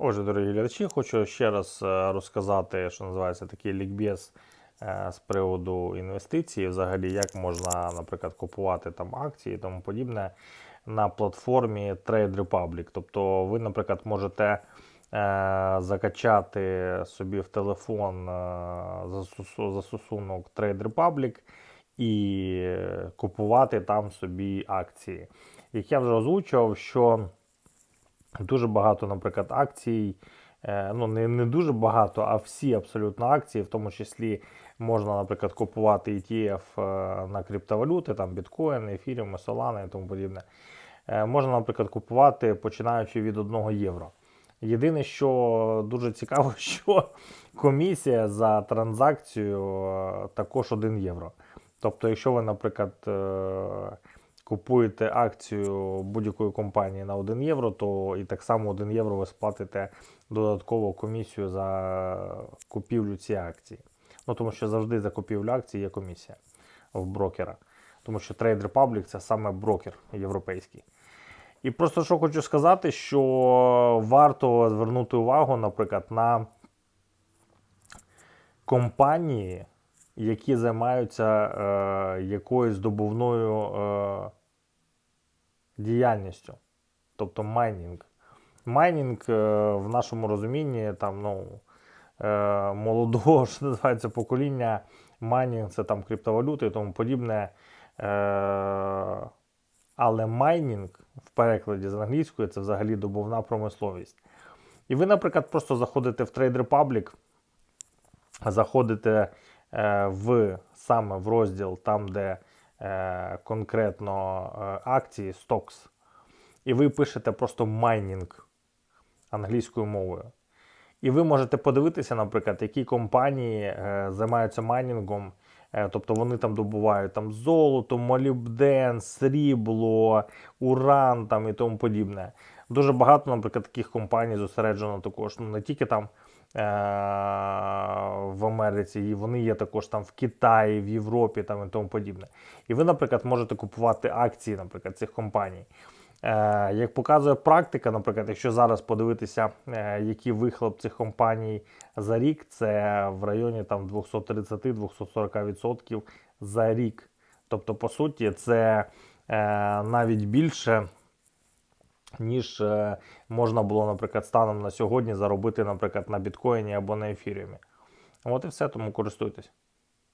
Отже, дорогі глядачі, хочу ще раз е, розказати, що називається такий лікбез е, з приводу інвестицій, взагалі, як можна, наприклад, купувати там акції і тому подібне на платформі Trade Republic. Тобто ви, наприклад, можете е, закачати собі в телефон застосунок Trade Republic і купувати там собі акції. Як я вже озвучував, що Дуже багато, наприклад, акцій. е, Ну, не, не дуже багато, а всі абсолютно акції, в тому числі можна, наприклад, купувати ETF е, на криптовалюти, там біткоін, ефіріум, Solana і тому подібне. Е, Можна, наприклад, купувати починаючи від 1 євро. Єдине, що дуже цікаво, що комісія за транзакцію також 1 євро. Тобто, якщо ви, наприклад, купуєте акцію будь-якої компанії на 1 євро, то і так само 1 євро ви сплатите додаткову комісію за купівлю цієї акції. Ну, тому що завжди за купівлю акції є комісія в брокера. Тому що Trade Republic це саме брокер європейський. І просто що хочу сказати, що варто звернути увагу, наприклад, на компанії, які займаються е, якоюсь добувною е, діяльністю, тобто майнінг. Майнінг е, в нашому розумінні там, ну, е, молодого, що називається, покоління, майнінг це там криптовалюти і тому подібне. Е, але майнінг в перекладі з англійської це взагалі добувна промисловість. І ви, наприклад, просто заходите в Trade Republic, заходите в саме в розділ там, де конкретно е, акції, stocks, і ви пишете просто майнінг англійською мовою. І ви можете подивитися, наприклад, які компанії е, займаються майнінгом. Е, тобто вони там добувають там золото, молібден, срібло, уран там і тому подібне. Дуже багато, наприклад, таких компаній зосереджено також. Ну не тільки там е- Америці, і вони є також там в Китаї, в Європі там і тому подібне. І ви, наприклад, можете купувати акції, наприклад, цих компаній. Е, Як показує практика, наприклад, якщо зараз подивитися, е, який вихлоп цих компаній за рік, це в районі там 230-240% за рік. Тобто, по суті, це е, навіть більше, ніж е, можна було, наприклад, станом на сьогодні заробити, наприклад, на біткоїні або на ефіріумі. От і все, тому користуйтесь.